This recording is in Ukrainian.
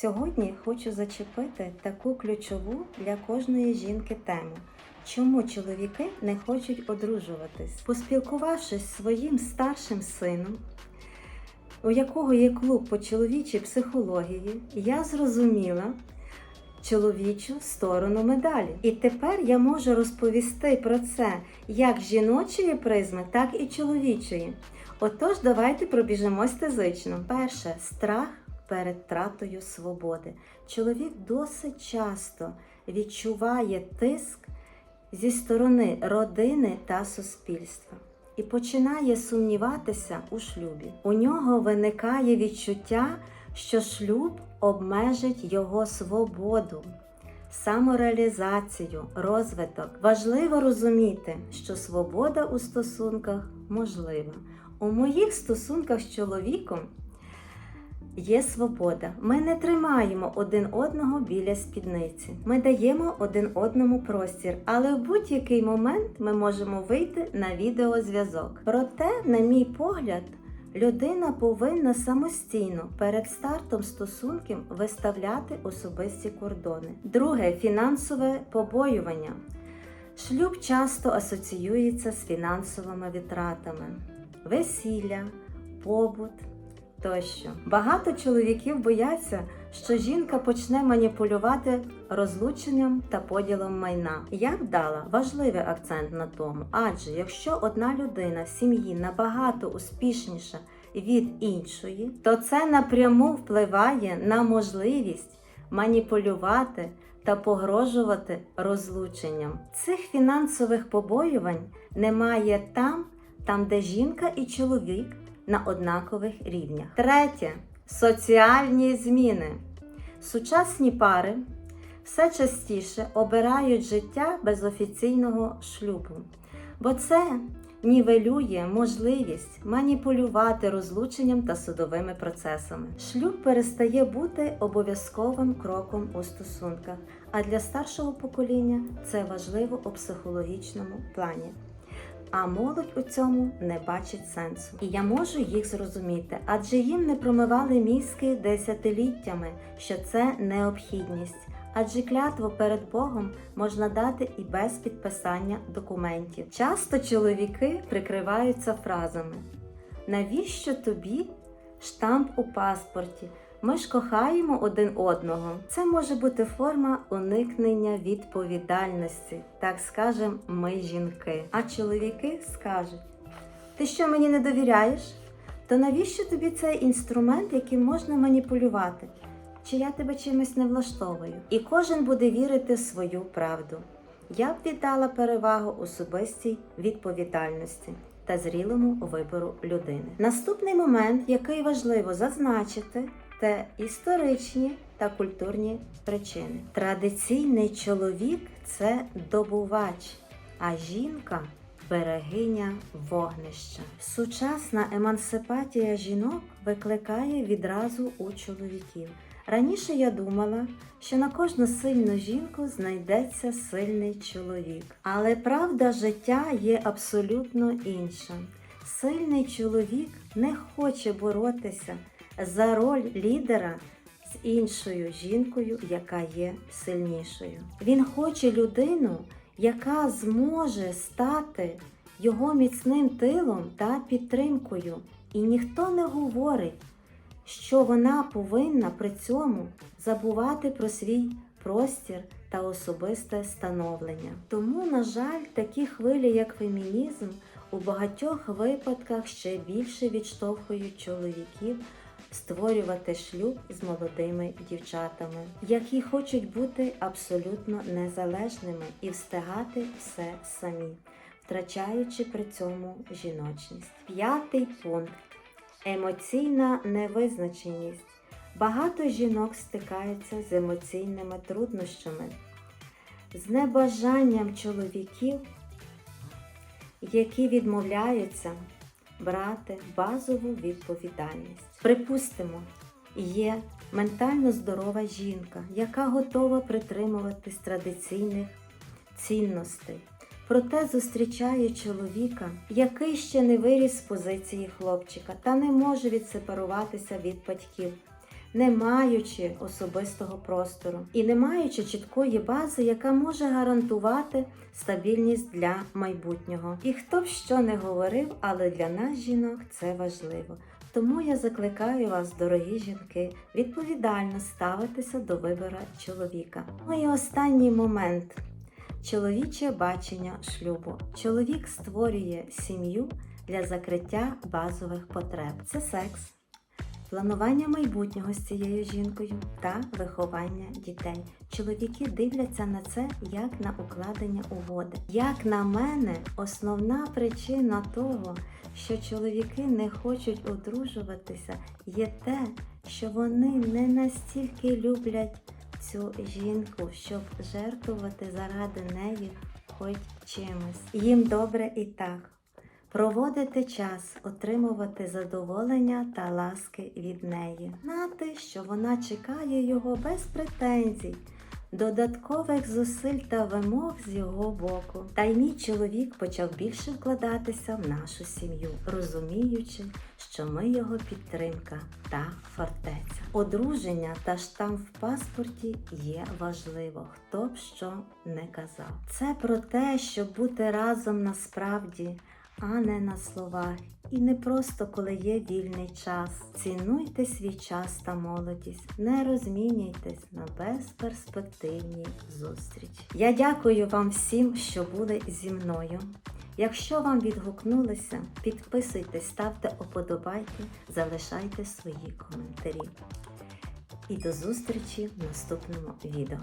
Сьогодні хочу зачепити таку ключову для кожної жінки тему. Чому чоловіки не хочуть одружуватись? Поспілкувавшись зі своїм старшим сином, у якого є клуб по чоловічій психології, я зрозуміла чоловічу сторону медалі. І тепер я можу розповісти про це як жіночої призми, так і чоловічої. Отож, давайте пробіжимо стезично. Перше страх перед втратою свободи. Чоловік досить часто відчуває тиск зі сторони родини та суспільства і починає сумніватися у шлюбі. У нього виникає відчуття, що шлюб обмежить його свободу, самореалізацію, розвиток. Важливо розуміти, що свобода у стосунках можлива. У моїх стосунках з чоловіком є свобода. Ми не тримаємо один одного біля спідниці. Ми даємо один одному простір, але в будь-який момент ми можемо вийти на відеозв'язок. Проте, на мій погляд, людина повинна самостійно перед стартом стосунків виставляти особисті кордони. Друге фінансове побоювання. Шлюб часто асоціюється з фінансовими витратами, весілля, побут тощо. Багато чоловіків бояться, що жінка почне маніпулювати розлученням та поділом майна. Я б дала важливий акцент на тому, адже якщо одна людина в сім'ї набагато успішніша від іншої, то це напряму впливає на можливість маніпулювати та погрожувати розлученням. Цих фінансових побоювань немає там, там, де жінка і чоловік на однакових рівнях. Третє соціальні зміни. Сучасні пари все частіше обирають життя без офіційного шлюбу, бо це нівелює можливість маніпулювати розлученням та судовими процесами. Шлюб перестає бути обов'язковим кроком у стосунках, а для старшого покоління це важливо у психологічному плані. А молодь у цьому не бачить сенсу. І я можу їх зрозуміти, адже їм не промивали мізки десятиліттями, що це необхідність. Адже клятву перед Богом можна дати і без підписання документів. Часто чоловіки прикриваються фразами: навіщо тобі штамп у паспорті? Ми ж кохаємо один одного. Це може бути форма уникнення відповідальності, так скажем, ми жінки. А чоловіки скажуть: ти що мені не довіряєш? То навіщо тобі цей інструмент, яким можна маніпулювати? Чи я тебе чимось не влаштовую? І кожен буде вірити в свою правду. Я б віддала перевагу особистій відповідальності та зрілому вибору людини. Наступний момент, який важливо зазначити, це історичні та культурні причини. Традиційний чоловік це добувач, а жінка берегиня вогнища. Сучасна емансипатія жінок викликає відразу у чоловіків. Раніше я думала, що на кожну сильну жінку знайдеться сильний чоловік. Але правда життя є абсолютно інша. Сильний чоловік не хоче боротися за роль лідера з іншою жінкою, яка є сильнішою. Він хоче людину, яка зможе стати його міцним тилом та підтримкою. І ніхто не говорить, що вона повинна при цьому забувати про свій простір та особисте становлення. Тому, на жаль, такі хвилі, як фемінізм, у багатьох випадках ще більше відштовхують чоловіків створювати шлюб з молодими дівчатами, які хочуть бути абсолютно незалежними і встигати все самі, втрачаючи при цьому жіночність. П'ятий пункт емоційна невизначеність. Багато жінок стикаються з емоційними труднощами, з небажанням чоловіків, які відмовляються брати базову відповідальність. Припустимо, є ментально здорова жінка, яка готова притримуватись традиційних цінностей. Проте зустрічає чоловіка, який ще не виріс з позиції хлопчика та не може відсепаруватися від батьків. Не маючи особистого простору і не маючи чіткої бази, яка може гарантувати стабільність для майбутнього. І хто б що не говорив, але для нас, жінок, це важливо. Тому я закликаю вас, дорогі жінки, відповідально ставитися до вибору чоловіка. Ну і останній момент. Чоловіче бачення шлюбу. Чоловік створює сім'ю для закриття базових потреб. Це секс, планування майбутнього з цією жінкою та виховання дітей. Чоловіки дивляться на це як на укладення угоди. Як на мене, основна причина того, що чоловіки не хочуть одружуватися, є те, що вони не настільки люблять цю жінку, щоб жертвувати заради неї хоч чимось. Їм добре і так. Проводити час, отримувати задоволення та ласки від неї. Знати, що вона чекає його без претензій, додаткових зусиль та вимог з його боку. Та й мій чоловік почав більше вкладатися в нашу сім'ю, розуміючи, що ми його підтримка та фортеця. Одруження та штамп в паспорті є важливо, хто б що не казав. Це про те, щоб бути разом насправді, а не на словах. І не просто коли є вільний час. Цінуйте свій час та молодість, не розмінюйтесь на безперспективні зустрічі. Я дякую вам всім, що були зі мною. Якщо вам відгукнулося, підписуйтесь, ставте оподобайки, залишайте свої коментарі. І до зустрічі в наступному відео.